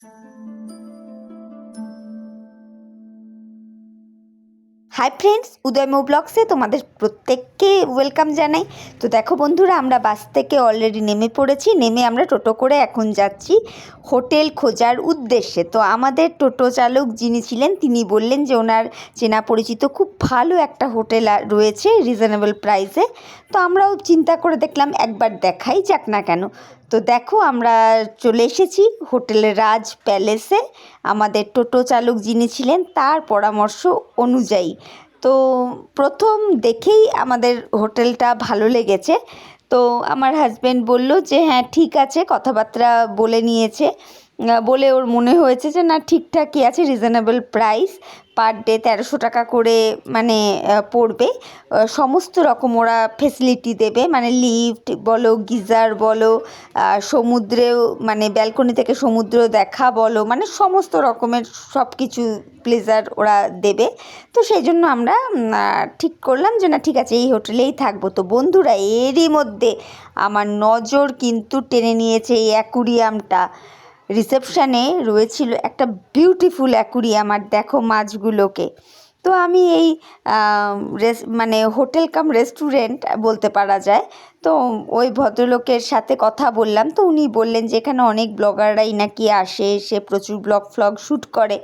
Thank you. Hi friends উদয়মৌ ব্লগসে তোমাদের প্রত্যেককে ওয়েলকাম জানাই। তো দেখো বন্ধুরা, আমরা বাস থেকে অলরেডি নেমে পড়েছি। নেমে আমরা টোটো করে এখন যাচ্ছি হোটেল খোঁজার উদ্দেশ্যে। তো আমাদের টোটো চালক যিনি ছিলেন, তিনি বললেন যে ওনার চেনা পরিচিত খুব ভালো একটা হোটেল রয়েছে রিজনেবল প্রাইসে তো আমরাও চিন্তা করে দেখলাম একবার দেখাই যাক না কেন। তো দেখো আমরা চলে এসেছি হোটেল রাজ প্যালেসে আমাদের টোটো চালক যিনি ছিলেন, তার পরামর্শ অনুযায়ী। তো প্রথম দেখেই আমাদের হোটেলটা ভালো লেগেছে। তো আমার হাজব্যান্ড বলল যে হ্যাঁ ঠিক আছে, কথাবার্তা বলে নিয়েছে। বলে ওর মনে হয়েছে যে, না, ঠিকঠাকই আছে রিজনেবল প্রাইস পার ডে তেরোশো টাকা করে মানে পড়বে। সমস্ত রকম ওরা ফেসিলিটি দেবে। মানে লিফট বলো, গিজার বলো সমুদ্রেও মানে ব্যালকনি থেকে সমুদ্র দেখা বলো মানে সমস্ত রকমের সব কিছু প্লেজার ওরা দেবে। তো সেই জন্য আমরা ঠিক করলাম যে, না, ঠিক আছে, এই হোটেলেই থাকব। তো বন্ধুরা, এরই মধ্যে আমার নজর কিন্তু টেনে নিয়েছে এই অ্যাকুরিয়ামটা। রিসেপশানে রয়েছিল একটা বিউটিফুল অ্যাকুরিয়াম আর দেখো মাছগুলোকে। তো আমি এই রেস মানে হোটেল কাম রেস্টুরেন্ট বলতে পারা যায়। তো ওই ভদ্রলোকের সাথে কথা বললাম। তো উনি বললেন যে এখানে অনেক ব্লগাররাই নাকি আসে সে প্রচুর ব্লগ ফ্লগ শ্যুট করে।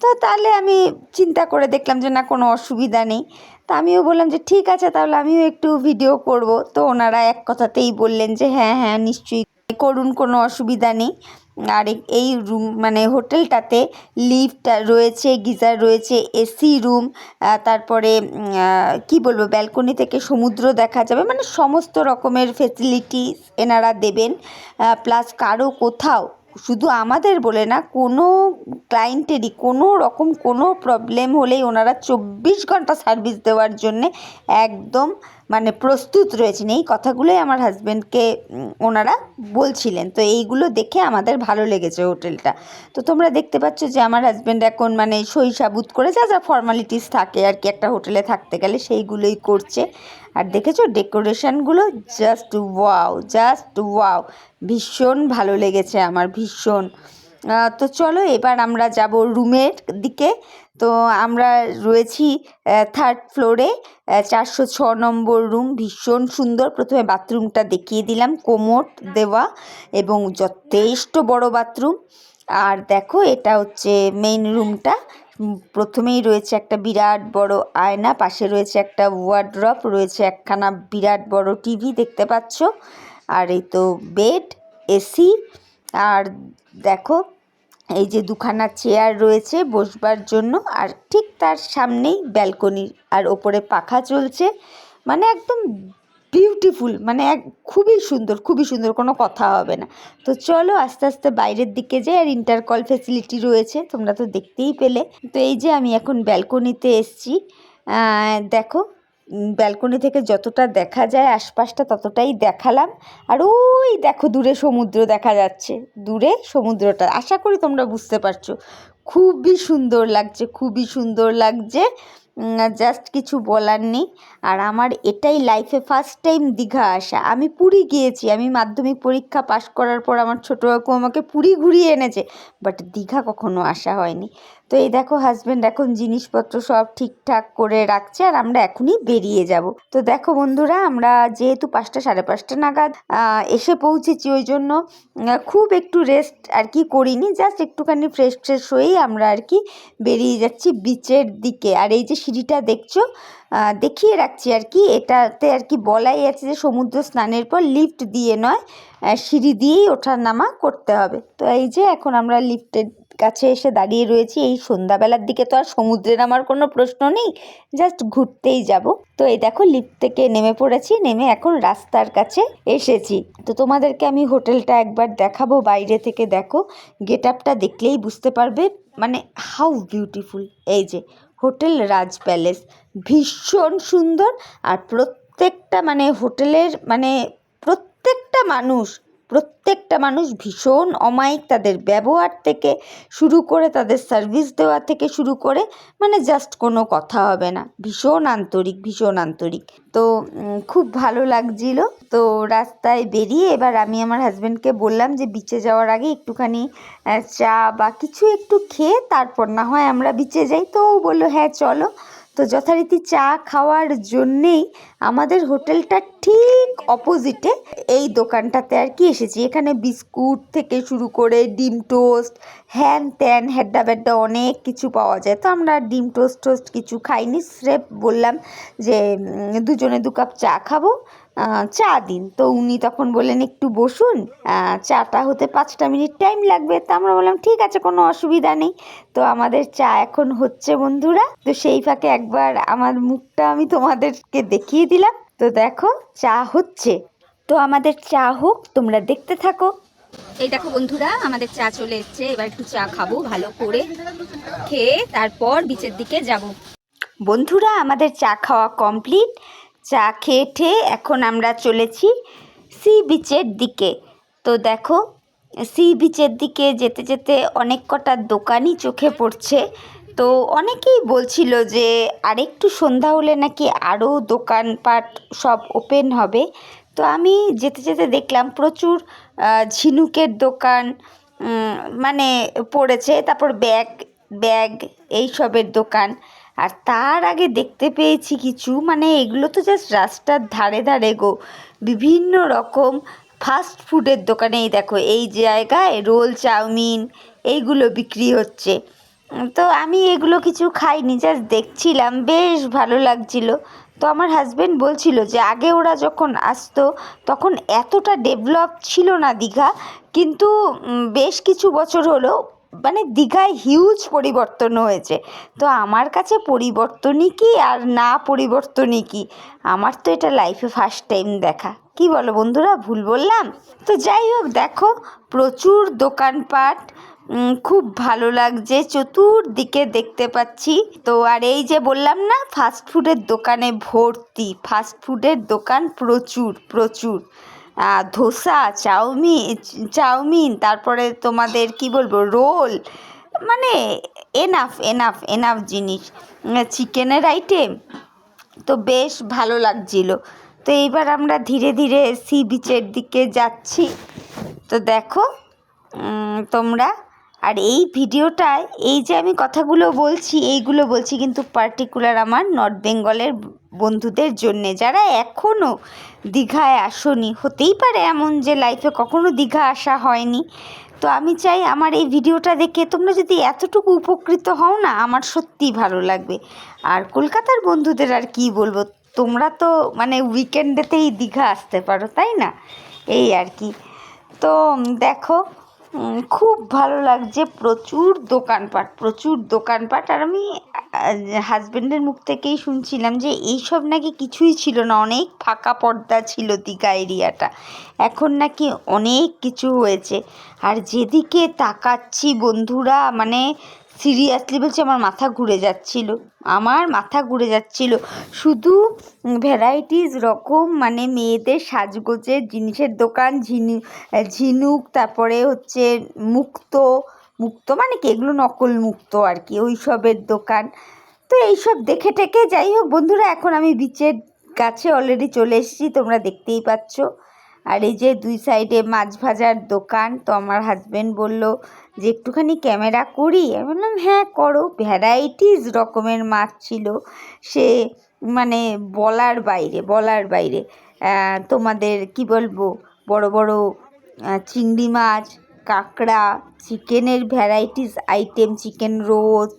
তো তাহলে আমি চিন্তা করে দেখলাম যে না, কোনো অসুবিধা নেই। তা আমিও বললাম যে ঠিক আছে, তাহলে আমিও একটু ভিডিও করব। তো ওনারা এক কথাতেই বললেন যে হ্যাঁ হ্যাঁ নিশ্চয়ই করুন, কোনো অসুবিধা নেই। আর এই রুম মানে হোটেলটাতে লিফট রয়েছে, গিজার রয়েছে এসি রুম তারপরে কি বলব ব্যালকনি থেকে সমুদ্র দেখা যাবে মানে সমস্ত রকমের ফেসিলিটিস এনারা দেবেন প্লাস কারও কোথাও শুধু আমাদের বলে না, কোনো ক্লায়েন্টেরই কোনো রকম কোনো প্রবলেম হলেই ওনারা চব্বিশ ঘণ্টা সার্ভিস দেওয়ার জন্যে একদম মানে প্রস্তুত রয়েছেন। এই কথাগুলোই আমার হাজব্যান্ডকে ওনারা বলছিলেন। তো এইগুলো দেখে আমাদের ভালো লেগেছে হোটেলটা তো তোমরা দেখতে পাচ্ছ যে আমার হাজব্যান্ড এখন মানে সই সাবুত করে যা যা ফর্মালিটিস থাকে আর কি একটা হোটেলে থাকতে গেলে সেইগুলোই করছে। আর দেখেছ ডেকোরেশনগুলো জাস্ট ওয়াও জাস্ট ওয়াও ভীষণ ভালো লেগেছে আমার, ভীষণ। তো চলো এবার আমরা যাব রুমের দিকে। তো আমরা রয়েছি থার্ড ফ্লোরে চারশো ছ নম্বর রুম ভীষণ সুন্দর। প্রথমে বাথরুমটা দেখিয়ে দিলাম, কোমর দেওয়া এবং যথেষ্ট বড় বাথরুম। আর দেখো এটা হচ্ছে মেইন রুমটা প্রথমেই রয়েছে একটা বিরাট বড় আয়না, পাশে রয়েছে একটা ওয়ার্ড্রপ রয়েছে একখানা বিরাট বড় টিভি দেখতে পাচ্ছ। আর এই তো বেড এসি আর দেখো, এই যে দুখানা চেয়ার রয়েছে বসবার জন্য, আর ঠিক তার সামনেই ব্যালকনি আর ওপরে পাখা চলছে। মানে একদম বিউটিফুল মানে এক খুবই সুন্দর খুবই সুন্দর, কোনো কথা হবে না। তো চলো আস্তে আস্তে বাইরের দিকে যাই, আর ইন্টারকল ফেসিলিটি রয়েছে, তোমরা তো দেখতেই পেলে। তো এই যে আমি এখন ব্যালকনিতে এসছি দেখো ব্যালকনি থেকে যতটা দেখা যায়, আশপাশটা ততটাই দেখালাম। আর ওই দেখো, দূরে সমুদ্র দেখা যাচ্ছে, দূরে সমুদ্রটা, আশা করি তোমরা বুঝতে পারছ। খুবই সুন্দর লাগছে, খুবই সুন্দর লাগছে। জাস্ট কিছু বলার নেই। আর আমার এটাই লাইফে ফার্স্ট টাইম দীঘা আসা। আমি পুরী গিয়েছি, আমি মাধ্যমিক পরীক্ষা পাশ করার পর আমার ছোটো কাকু আমাকে পুরী ঘুরিয়ে এনেছে। বাট দীঘা কখনো আসা হয়নি। তো এই দেখো হাজব্যান্ড এখন জিনিসপত্র সব ঠিকঠাক করে রাখছে আর আমরা এখনই বেরিয়ে যাব। তো দেখো বন্ধুরা, আমরা যেহেতু পাঁচটা সাড়ে পাঁচটা নাগাদ এসে পৌঁছেছি ওই জন্য খুব একটু রেস্ট আর কি করিনি জাস্ট একটুখানি ফ্রেশ ফ্রেশ হয়েই আমরা আর কি বেরিয়ে যাচ্ছি বিচের দিকে। আর এই যে সিঁড়িটা দেখছ দেখিয়ে রাখছি আর কি, এটাতে আর কি বলাই আছে যে সমুদ্র স্নানের পর লিফট দিয়ে নয় সিঁড়ি দিয়েই ওঠা নামা করতে হবে। তো এই যে এখন আমরা লিফটের কাছে এসে দাঁড়িয়ে রয়েছি। এই সন্ধ্যাবেলার দিকে তো আর সমুদ্রের আমার কোনো প্রশ্ন নেই জাস্ট ঘুরতেই যাব। তো এই দেখো লিফট থেকে নেমে পড়েছি, নেমে এখন রাস্তার কাছে এসেছি। তো তোমাদেরকে আমি হোটেলটা একবার দেখাবো, বাইরে থেকে দেখো। গেট আপটা দেখলেই বুঝতে পারবে মানে হাউ বিউটিফুল এই যে, হোটেল রাজ প্যালেস। ভীষণ সুন্দর আর প্রত্যেকটা মানে হোটেলের মানে প্রত্যেকটা মানুষ প্রত্যেকটা মানুষ ভীষণ অমায়িক তাদের ব্যবহার থেকে শুরু করে, তাদের সার্ভিস দেওয়া থেকে শুরু করে মানে জাস্ট কোনো কথা হবে না। ভীষণ আন্তরিক ভীষণ আন্তরিক। তো খুব ভালো লাগছিল। তো, রাস্তায় বেরিয়ে এবার আমি আমার হাজব্যান্ডকে বললাম যে বিচে যাওয়ার আগে একটুখানি চা বা কিছু একটু খেয়ে তারপর না হয় আমরা বিচে যাই। তো ও বলল হ্যাঁ চলো। তো যথারীতি চা খাওয়ার জন্যেই আমাদের হোটেলটা ঠিক অপোজিটে এই দোকানটাতে আর কি এসেছি। এখানে বিস্কুট থেকে শুরু করে ডিম টোস্ট, হ্যান ত্যান হ্যাড্ডা ব্যাড্ডা অনেক কিছু পাওয়া যায়। তো আমরা ডিম টোস্ট টোস্ট কিছু খাইনি। স্রেফ বললাম যে দুজনে দু কাপ চা খাব। চা দিন। তো উনি তখন বললেন, একটু বসুন চাটা হতে পাঁচটা মিনিট টাইম লাগবে। তো আমরা বললাম, ঠিক আছে, কোনো অসুবিধা নেই। তো আমাদের চা এখন হচ্ছে বন্ধুরা। তো সেই ফাঁকে একবার আমার মুখটা আমি তোমাদেরকে দেখিয়ে দিলাম। তো দেখো, চা হচ্ছে। তো আমাদের চা হোক, তোমরা দেখতে থাকো। এই দেখো বন্ধুরা, আমাদের চা চলে এসছে। এবার একটু চা খাব ভালো করে। খেয়ে তারপর বিচের দিকে যাব। বন্ধুরা, আমাদের চা খাওয়া কমপ্লিট। চা খেয়ে ঠেয়ে এখন আমরা চলেছি সি বিচের দিকে। তো দেখো সি বিচের দিকে যেতে যেতে অনেক কটা দোকানই চোখে পড়ছে। তো অনেকেই বলছিল যে আরেকটু সন্ধ্যা হলে নাকি আরও দোকানপাট সব ওপেন হবে। তো আমি যেতে যেতে দেখলাম প্রচুর ঝিনুকের দোকান মানে পড়েছে, তারপর ব্যাগ ব্যাগ এইসবের দোকান। আর তার আগে দেখতে পেয়েছি কিছু মানে এগুলো তো জাস্ট রাস্তার ধারে ধারে গো। বিভিন্ন রকম ফাস্ট ফুডের দোকানেই দেখো, এই জায়গায় রোল চাউমিন এইগুলো বিক্রি হচ্ছে। তো আমি এগুলো কিছু খাইনি জাস্ট দেখছিলাম, বেশ ভালো লাগছিল। তো আমার হাজব্যান্ড বলছিল যে, আগে ওরা যখন আসতো, তখন এতটা ডেভেলপ ছিল না দীঘা, কিন্তু বেশ কিছু বছর হলো মানে দীঘায় হিউজ পরিবর্তন হয়েছে। তো আমার কাছে পরিবর্তনই কি আর না পরিবর্তনই কি? আমার তো এটা লাইফে ফার্স্ট টাইম দেখা। কি বলো বন্ধুরা, ভুল বললাম? তো যাই হোক, দেখো, প্রচুর দোকানপাট খুব ভালো লাগছে। চতুর্দিকে দেখতে পাচ্ছি। তো আর এই যে বললাম না ফাস্টফুডের দোকানে ভর্তি। ফাস্টফুডের দোকান প্রচুর প্রচুর। ধোসা চাউমিন চাউমিন, তারপরে তোমাদের কি বলব, রোল মানে এনাফ এনাফ এনাফ জিনিস। চিকেনের আইটেম তো বেশ ভালো লাগছিল। তো এইবার আমরা ধীরে ধীরে সি বিচের দিকে যাচ্ছি। তো দেখো তোমরা, আর এই ভিডিওটায় এই যে আমি কথাগুলো বলছি, এইগুলো বলছি কিন্তু পার্টিকুলার আমার নর্থ বেঙ্গলের বন্ধুদের জন্যে। যারা এখনও দীঘায় আসনি, হতেই পারে এমন যে লাইফে কখনো দীঘা আসা হয়নি। তো আমি চাই আমার এই ভিডিওটা দেখে তোমরা যদি এতটুকু উপকৃত হও না, আমার সত্যিই ভালো লাগবে। আর কলকাতার বন্ধুদের আর কি বলব, তোমরা তো মানে উইকেন্ডেতেই দীঘা আসতে পারো, তাই না? এই আর কি। তো দেখো খুব ভালো লাগছে। প্রচুর দোকানপাট প্রচুর দোকানপাট। আর আমি হাজবেন্ডের মুখ থেকেই শুনছিলাম যে এইসব নাকি কিছুই ছিল না, অনেক ফাঁকা পর্দা ছিল দীঘা এরিয়াটা। এখন নাকি অনেক কিছু হয়েছে। আর যেদিকে তাকাচ্ছি বন্ধুরা মানে সিরিয়াসলি বলছি আমার মাথা ঘুরে যাচ্ছিল। আমার মাথা ঘুরে যাচ্ছিল। শুধু ভ্যারাইটিস রকম মানে মেয়েদের সাজগোজের জিনিসের দোকান, ঝিনু, ঝিনুক, তারপরে হচ্ছে মুক্ত মুক্ত মানে কি? এগুলো নকল মুক্ত আর কি, ওই সবের দোকান। তো এইসব দেখে টেকে যাই হোক বন্ধুরা, এখন আমি বিচের কাছে অলরেডি চলে এসেছি, তোমরা দেখতেই পাচ্ছ। আর এই যে দুই সাইডে মাছ ভাজার দোকান, তো আমার হাজব্যান্ড বলল যে একটুখানি ক্যামেরা করি, আমি বললাম হ্যাঁ করো। ভ্যারাইটিস রকমের মাছ ছিল। সে মানে বলার বাইরে বলার বাইরে। তোমাদের কি বলব, বড় বড় চিংড়ি মাছ, কাঁকড়া, চিকেনের varieties item, chicken roast,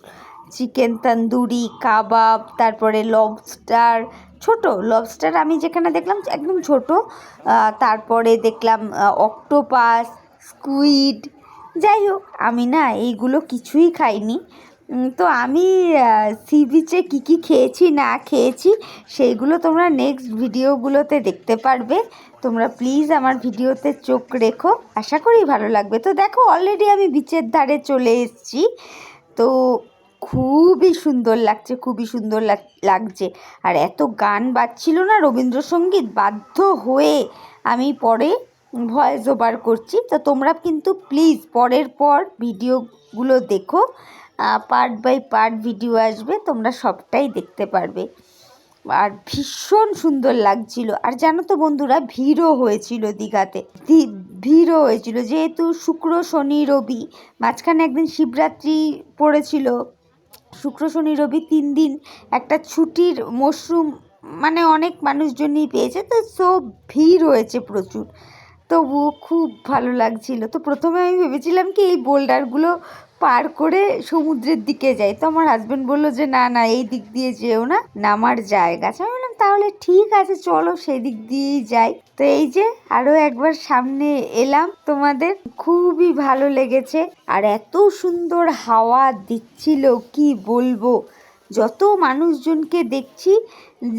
chicken tandoori, কাবাব, তারপরে লবস্টার, ছোট। লবস্টার আমি যেখানে দেখলাম একদম ছোট। তারপরে দেখলাম অক্টোপাস, স্কুইড যাই হোক আমি না এইগুলো কিছুই খাইনি। তো আমি সি বিচে কী কী খেয়েছি, না খেয়েছি, সেইগুলো তোমরা নেক্সট ভিডিওগুলোতে দেখতে পারবে। তোমরা প্লিজ আমার ভিডিওতে চোখ রেখো। আশা করি ভালো লাগবে। তো দেখো অলরেডি আমি বিচের ধারে চলে এসেছি। তো খুবই সুন্দর লাগছে, খুবই সুন্দর লাগ- লাগছে। আর এত গান বাজছিল না রবীন্দ্রসঙ্গীত, বাধ্য হয়ে আমি পরে ভয়েস ওভার করছি। তো তোমরা কিন্তু প্লিজ পরের পর ভিডিওগুলো দেখো। পার্ট বাই পার্ট ভিডিও আসবে, তোমরা সবটাই দেখতে পারবে। আর ভীষণ সুন্দর লাগছিল। আর জানো তো বন্ধুরা, ভিড়ও হয়েছিল দীঘাতে। ভিড়ও হয়েছিল। যেহেতু শুক্র, শনি, রবি, মাঝখানে একদিন শিবরাত্রি পড়েছিল। শুক্র, শনি, রবি তিন দিন একটা ছুটির মরশুম মানে অনেক মানুষজনই পেয়েছে। তো সো ভিড় হয়েছে প্রচুর। তবু খুব ভালো লাগছিল। তো প্রথমে আমি ভেবেছিলাম কি এই বোল্ডারগুলো পার করে সমুদ্রের দিকে যাই। তো আমার হাজব্যান্ড বলল যে, না না, এই দিক দিয়ে যেও না, নামার জায়গা আছে। আমি বললাম, তাহলে ঠিক আছে, চলো সেই দিক দিয়েই যাই। তো এই যে আরও একবার সামনে এলাম তোমাদের। খুবই ভালো লেগেছে। আর এত সুন্দর হাওয়া দিচ্ছিল, কি বলব? যত মানুষজনকে দেখছি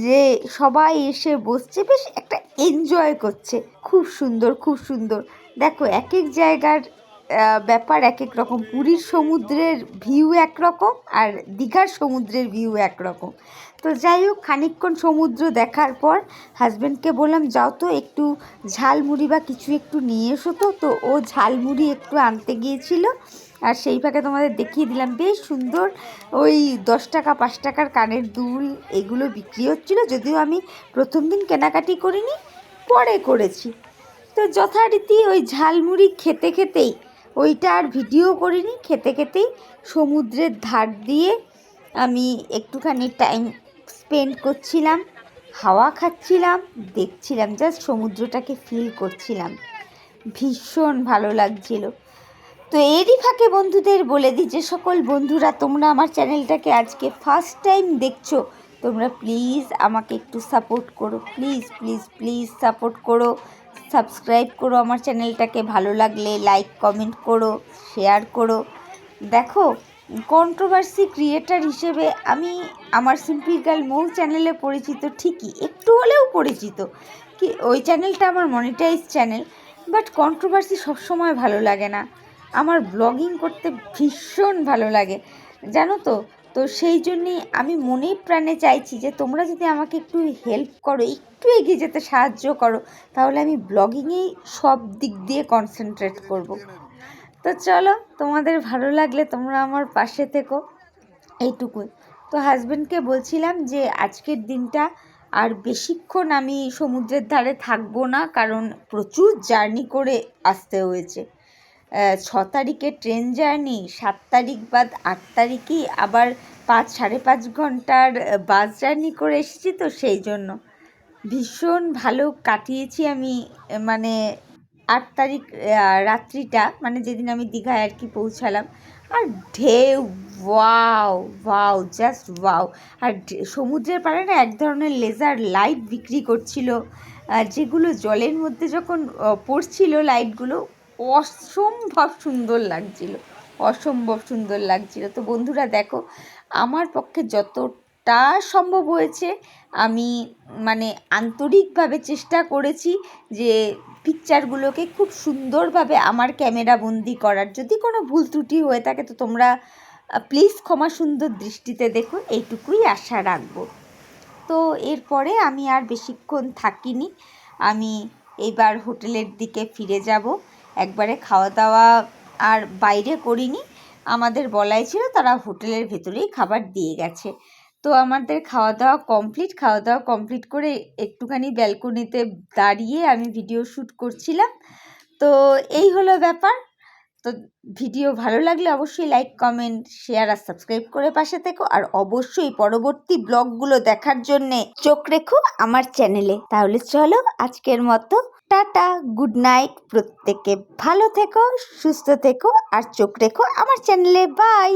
যে সবাই এসে বসছে, বেশ একটা এনজয় করছে। খুব সুন্দর খুব সুন্দর। দেখো এক এক জায়গার ব্যাপার এক এক রকম। পুরীর সমুদ্রের ভিউ একরকম আর দীঘার সমুদ্রের ভিউ একরকম। তো যাই হোক, খানিকক্ষণ সমুদ্র দেখার পর হাজব্যান্ডকে বললাম, যাও তো, একটু ঝালমুড়ি বা কিছু একটু নিয়ে এসো তো। তো ও ঝালমুড়ি একটু আনতে গিয়েছিল আর সেই ফাঁকে তোমাদের দেখিয়ে দিলাম, বেশ সুন্দর ওই দশ টাকা, পাঁচ টাকার কানের দুল এগুলো বিক্রি হচ্ছিল। যদিও আমি প্রথম দিন কেনাকাটি করিনি, পরে করেছি। তো যথারীতি ওই ঝালমুড়ি খেতে খেতেই ওইটা আর ভিডিও করিনি, খেতে খেতেই সমুদ্রের ধার দিয়ে আমি একটুখানি টাইম স্পেন্ড করছিলাম, হাওয়া খাচ্ছিলাম, দেখছিলাম জাস্ট সমুদ্রটাকে ফিল করছিলাম। ভীষণ ভালো লাগছিল। তো এরই ফাঁকে বন্ধুদের বলে দিই, যে সকল বন্ধুরা, তোমরা আমার চ্যানেলটাকে আজকে ফার্স্ট টাইম দেখছ, তোমরা প্লিজ আমাকে একটু সাপোর্ট করো প্লিজ প্লিজ প্লিজ সাপোর্ট করো। সাবস্ক্রাইব করো, আমার চ্যানেলটাকে ভালো লাগলে লাইক, কমেন্ট করো, শেয়ার করো। দেখো কন্ট্রোভার্সি ক্রিয়েটার হিসেবে আমি আমার সিম্পল গার্ল মৌ চ্যানেলে পরিচিত ঠিকই, একটু হলেও পরিচিত। কি, ওই চ্যানেলটা আমার মনিটাইজ চ্যানেল বাট কন্ট্রোভার্সি সবসময় ভালো লাগে না। আমার ব্লগিং করতে ভীষণ ভালো লাগে। জানো তো তো সেই জন্যেই আমি মনে প্রাণে চাইছি যে তোমরা যদি আমাকে একটু হেল্প করো, একটু এগিয়ে যেতে সাহায্য করো, তাহলে আমি ব্লগিংয়েই সব দিক দিয়ে কনসেন্ট্রেট করব। তো চলো, তোমাদের ভালো লাগলে তোমরা আমার পাশে থেকো। এইটুকুই। তো হাজব্যান্ডকে বলছিলাম যে আজকের দিনটা আর বেশিক্ষণ আমি সমুদ্রের ধারে থাকব না, কারণ প্রচুর জার্নি করে আসতে হয়েছে। ছ তারিখে ট্রেন জার্নি, সাত তারিখ বাদ আট তারিখই আবার পাঁচ, সাড়ে পাঁচ ঘণ্টার বাস জার্নি করে এসেছি তো সেই জন্য। ভীষণ ভালো কাটিয়েছি আমি মানে আট তারিখ রাত্রিটা মানে যেদিন আমি দীঘায় আর কি পৌঁছালাম। আর ঢেউ, ওয়াও ওয়াও, জাস্ট ওয়াও। আর সমুদ্রের পাড়ে না এক ধরনের লেজার লাইট বিক্রি করছিল। যেগুলো জলের মধ্যে যখন পড়ছিল লাইটগুলো অসম্ভব সুন্দর লাগছিল, অসম্ভব সুন্দর লাগছিল। তো বন্ধুরা দেখো, আমার পক্ষে যতটা সম্ভব হয়েছে, আমি মানে আন্তরিকভাবে চেষ্টা করেছি যে পিকচারগুলোকে খুব সুন্দরভাবে আমার ক্যামেরা বন্দি করার। যদি কোনো ভুল ত্রুটি হয়ে থাকে, তো তোমরা প্লিজ ক্ষমা সুন্দর দৃষ্টিতে দেখো, এইটুকুই আশা রাখব। তো এরপরে আমি আর বেশিক্ষণ থাকিনি, আমি এবার হোটেলের দিকে ফিরে যাব। একবারে খাওয়া দাওয়া আর বাইরে করিনি। আমাদের বলাই ছিল তারা হোটেলের ভেতরেই খাবার দিয়ে গেছে। তো আমাদের খাওয়া দাওয়া কমপ্লিট খাওয়া দাওয়া কমপ্লিট করে একটুখানি ব্যালকনিতে দাঁড়িয়ে আমি ভিডিও শ্যুট করছিলাম। তো এই হলো ব্যাপার। তো ভিডিও ভালো লাগলে অবশ্যই লাইক কমেন্ট শেয়ার আর সাবস্ক্রাইব করে পাশে থেকো। আর অবশ্যই পরবর্তী ব্লগগুলো দেখার জন্যে চোখ রেখো আমার চ্যানেলে তাহলে চলো আজকের মতো টাটা গুড নাইট প্রত্যেকে ভালো থেকো সুস্থ থেকো আর চোখ রেখো আমার চ্যানেলে বাই।